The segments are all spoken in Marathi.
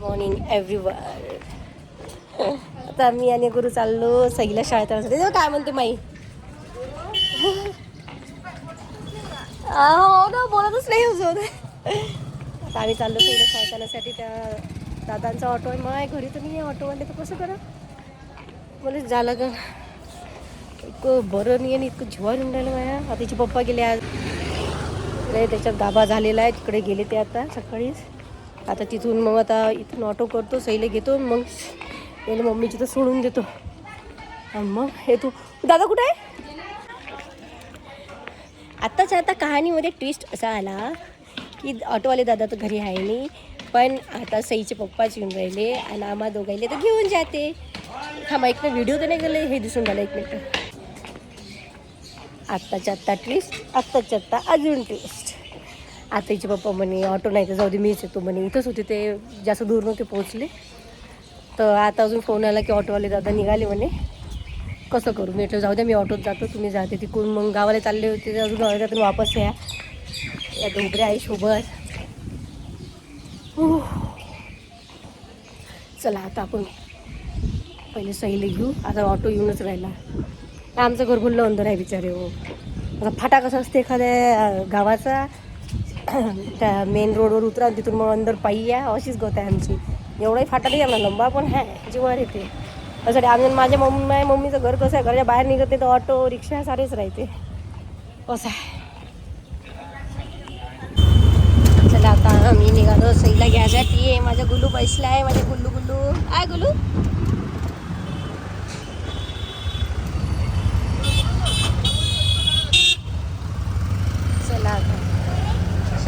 मॉर्निंग एव्हरी आता मी आणि गुरु चाललो सईला शाळेत आणण्यासाठी. काय म्हणते माई? हो ना बोलतच नाही अजून. आता आम्ही चाललो सईला शाळेत आणण्यासाठी. त्या दादांचा ऑटो आहे. माय घरी तर नाही आहे ऑटोवाले तर कसं करा मला झालं का इतकं बरं नाही आणि इतकं जीवा येऊन राहिलं माया. आता तिचे पप्पा गेले आज. नाही त्याच्यात गाभा झालेला आहे. तिकडे गेले ते आता सकाळीच. आता तिथून मग आता इथून ऑटो करतो सैले घेतो मग याला मम्मीची तर सोडून देतो. आणि मग हे तू दादा कुठे आहे? आत्ताच्या आता कहाणीमध्ये ट्विस्ट असा आला की ऑटोवाले दादा तर घरी आहे नाही पण आता सईचे पप्पाच येऊन राहिले आणि आम्हा दोघायले तर घेऊन जाते. थांबा एक व्हिडिओ तर नाही गेले हे दिसून राहिलं एक मिनटं. आत्ताच्या आत्ता ट्विस्ट आत्ताच्या आत्ता अजून ट्विस्ट आताचे पप्पा म्हणे ऑटो नाही तर जाऊ दे मीच येतो म्हणे. इथंच होते ते जास्त दूर नव्हते पोहोचले. तर आता अजून फोन आला की ऑटोवाले दादा निघाले म्हणे. कसं करू? मी म्हटलं जाऊ द्या मी ऑटोत जातो तुम्ही जाते तिकडून मग गावाला चालले होते अजून अजून तुम्ही वापस या. या डोंगरे आहे सोबत चला आता आपण पहिले सहीला घेऊ. आता ऑटो येऊनच राहिला. आमचं घर बोललं अंदर आहे बिचारे हो. आता फाटा कसा असते एखाद्या गावाचा. त्या मेन रोडवर उतरा तिथून मग अंदर पायी या अशीच गत आहे आमची. एवढाही फाटा नाही आम्हाला लंबा पण आहे जीवावर येते. असं आम्ही माझ्या मम्मी माझ्या मम्मीचं घर कसं आहे घराच्या बाहेर निघते तर ऑटो रिक्षा सारेच राहते. असं आहे. चला आता आम्ही निघालो सईला घ्यायसाठी. माझ्या गुल्लू पैसला आहे माझ्या गुल्लू गुल्लू आहे गुल्लू चला आता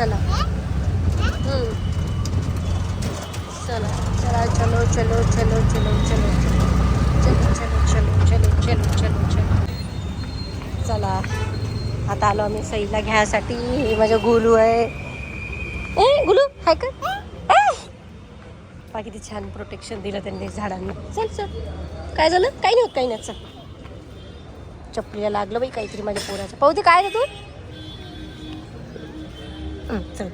चला चला चला चलो चलो चलो चलो चलो चलो चलो चलो चलो चलो चलो चलो चला आता आलो आम्ही सईला घ्यायसाठी हे माझं गुलू आहे ए गुलू हाय का बाकी किती छान प्रोटेक्शन दिलं त्यांनी झाडांना चल चल काय झालं काही नाही होत काही नाही चल चपलीला लागलं बाई काहीतरी माझ्या पोराचं पाहू ते काय रे तू चल.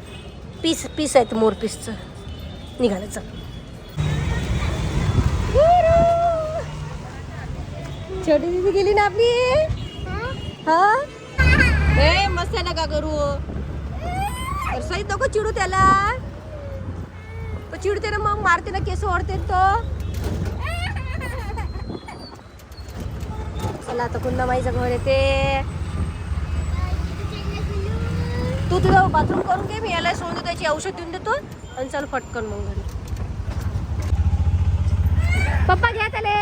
पीस पीस आहे मोर पीसचं. निघालं चल. छोटी दिदी गेली ना आपली? हा? ए मस्त आहे नका करू अरे सही नको चिडू त्याला. तो चिडते ना मग मारते ना केस ओढते तो. चला आता पुन्हा माईचं घर येते. तू तुझं बाथरूम करून घे मी याला सोडून त्याची औषध देऊन देतो. आणि चल फटकन मग घरी. पप्पा घ्या त्याले.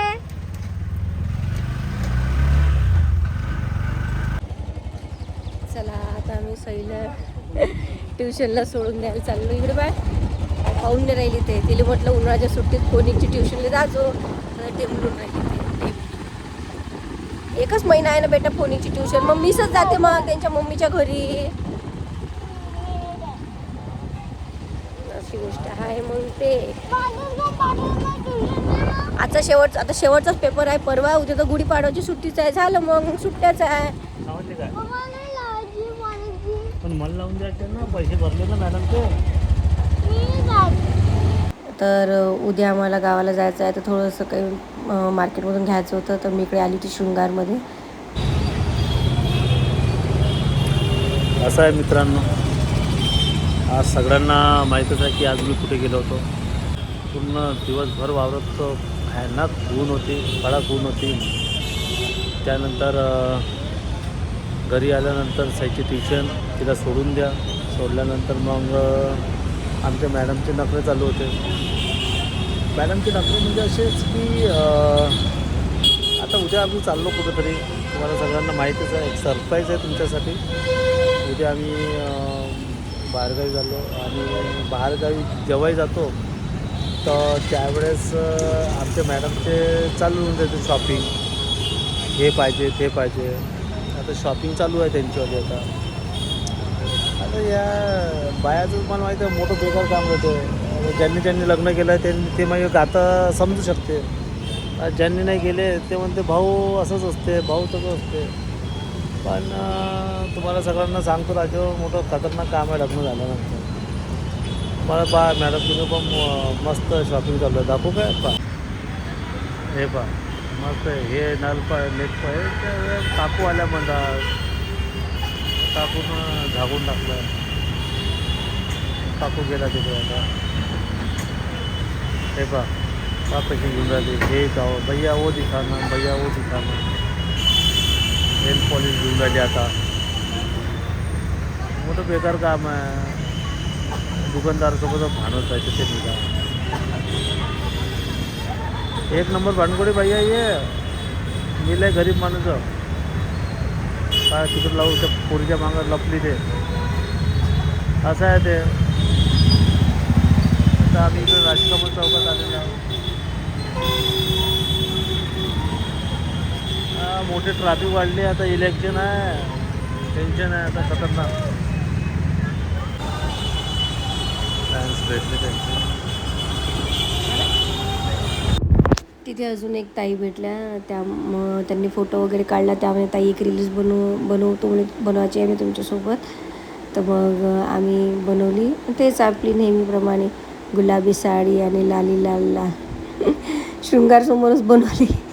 चला आता आम्ही सईला ट्युशनला सोडून द्यायला चाललो. इकडे बाय पाहून नाही राहिली ते. तिला म्हटलं उन्हाळ्याच्या सुट्टीत कोणीची ट्युशनला जाजो. तर ते म्हणून राहिली एकच महिना आहे ना बेटा फोनीची ट्युशन. मग मीच जाते मग त्यांच्या मम्मीच्या घरी. अशी गोष्ट आहे मग ते. आता शेवट आता शेवटचाच पेपर आहे परवा उद्या तर गुढीपाडवाची सुट्टीच आहे झालं मग सुट्ट्याच आहे. पण मला लावून द्यायचे ना पैसे भरले ना मॅडम ते तर उद्या आम्हाला गावाला जायचं आहे तर थोडंसं काही मार्केटमधून घ्यायचं होतं तर मी इकडे आली होती शृंगारमध्ये. असं आहे मित्रांनो. आज सगळ्यांना माहीतच आहे की आज मी कुठे गेलो होतो. पूर्ण दिवसभर वावरत भयानक ऊन होती कडक ऊन होती. त्यानंतर घरी आल्यानंतर साईची ट्युशन तिला सोडून द्या. सोडल्यानंतर मग आमच्या मॅडमचे नखरे चालू होते. मॅडमचे नखरे म्हणजे असेच की आता उद्या आम्ही चाललो कुठेतरी. तुम्हाला सगळ्यांना माहीतच आहे एक सरप्राईज आहे तुमच्यासाठी. उद्या आम्ही बाहेरगावी झालो आणि बाहेरगावी जेव्हाही जातो तर त्यावेळेस आमच्या मॅडमचे चालू होऊन जाते शॉपिंग हे पाहिजे ते पाहिजे. आता शॉपिंग चालू आहे त्यांच्यावाली आता. आता या बायाचं मला माहिती आहे मोठं बेकार काम होतं. ज्यांनी ज्यांनी लग्न केलं आहे त्यांनी ते मग गाता समजू शकते. ज्यांनी नाही गेले ते म्हणते भाऊ असंच असते भाऊ तसं असते. पण तुम्हाला सगळ्यांना सांगतो राजो मोठं खतरनाक काम आहे लग्न झाल्यानंतर. मला पहा मॅडम तुम्ही पण म- मस्त शॉपिंग चालू आहे. दाखवू काय? पा हे पा मस्त आहे. हे नल पाय नेट पाय काकू आल्या म्हणतात काकून झाकून टाकलं. काकू गेला तिथे आता. हे पा पा कशी घेऊन राहिली. हे जाओ भैया वो दिखाना भैया वो दिखाना. नेल पॉलिश घेऊन राहिली आता. मोठं बेकार काम आहे. दुकानदारासोबत भांडत जायचं ते निघा. एक नंबर भांडगोडी भैया ये. मिले गरीब माणूस काय तिकडे लावू त्या पोरीच्या मागं लपली ते. असं आहे ते. आता आम्ही इकडे राजकमल चौकात आलेलो आहोत. मोठे ट्रॅफिक वाढली आता इलेक्शन आहे. टेन्शन आहे आता खतरनाक. तिथे अजून एक ताई भेटल्या त्या मग त्यांनी फोटो वगैरे काढला. त्यामुळे ताई एक रील्स बनवू बनवतो म्हणजे बनवायची आहे मी तुमच्यासोबत. तर मग आम्ही बनवली. तेच आपली नेहमीप्रमाणे गुलाबी साडी आणि लाली लाल लाल. शृंगारसमोरच बनवली.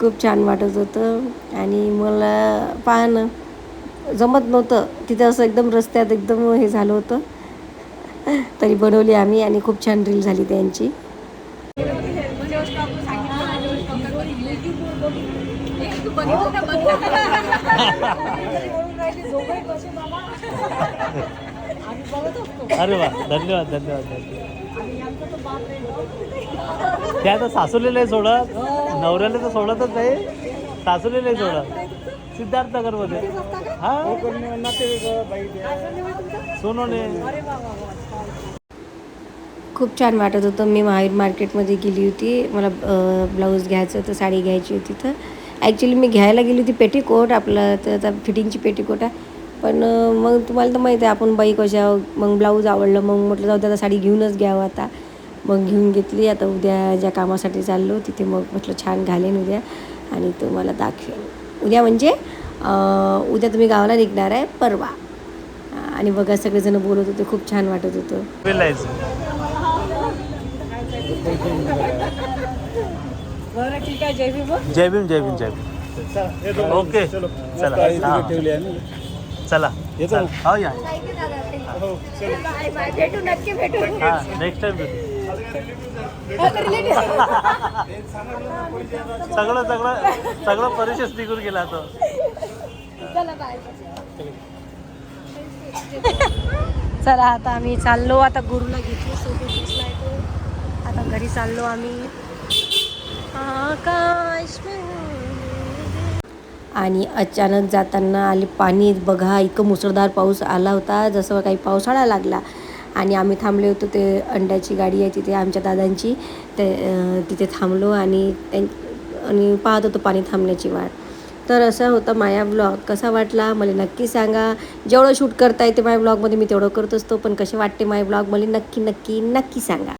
खूप छान वाटत होतं. आणि मला पाहणं जमत नव्हतं. तिथे असं एकदम रस्त्यात एकदम हे झालं होतं. तरी बनवली आम्ही आणि खूप छान रील झाली त्यांची. अरे वा धन्यवाद धन्यवाद धन्यवाद. त्या आता सासूले सोडत. नवऱ्याला तर सोडतच नाही. सासूले नाही सोडत. सिद्धार्थनगरमध्ये हा? सोनोने. खूप छान वाटत होतं. मी महावीर मार्केटमध्ये गेली होती. मला ब्लाऊज घ्यायचं होतं साडी घ्यायची होती तर. ॲक्च्युली मी घ्यायला गेली होती पेटीकोट आपलं तर आता फिटिंगची पेटीकोट आहे. पण मग तुम्हाला तर माहिती आहे आपण बाई कशा मग ब्लाऊज आवडलं मग म्हटलं जाऊ दे आता साडी घेऊनच घ्यावं आता. मग घेऊन घेतली. आता उद्या ज्या कामासाठी चाललो तिथे मग म्हटलं छान घालेन उद्या आणि तुम्हाला दाखवेन. उद्या म्हणजे उद्या तुम्ही गावाला निघणार आहे परवा. आणि बघा सगळेजण बोलत होते खूप छान वाटत होतं. जय भीम जय भीम जय भीम ओके. चला. हा. चला. चला. हो या. भेटू नक्की भेटू. हा नेक्स्ट टाइम भेटू. सगळं सगळं सगळं परिचय निघून गेला तो. चला आता आम्ही चाललो आता गुरुला घेतली सोबत तो. आता घरी चाललो आम्ही. आकाश आणि अचानक जाताना आले पाणी. बघा इतकं मुसळधार पाऊस आला होता. जसं काही पावसाळा लागला. आणि आम्ही थांबले होतो ते अंड्याची गाडी आहे तिथे आमच्या दादांची. ते तिथे थांबलो आणि त्यां आणि पाहत होतो पाणी थांबण्याची वाट. तर असं होतं माया ब्लॉग कसा वाटला मला नक्की सांगा. जेवढं शूट करता येते माझ्या ब्लॉगमध्ये मी तेवढं करत असतो पण कसे वाटते माय ब्लॉग मला नक्की नक्की नक्की सांगा.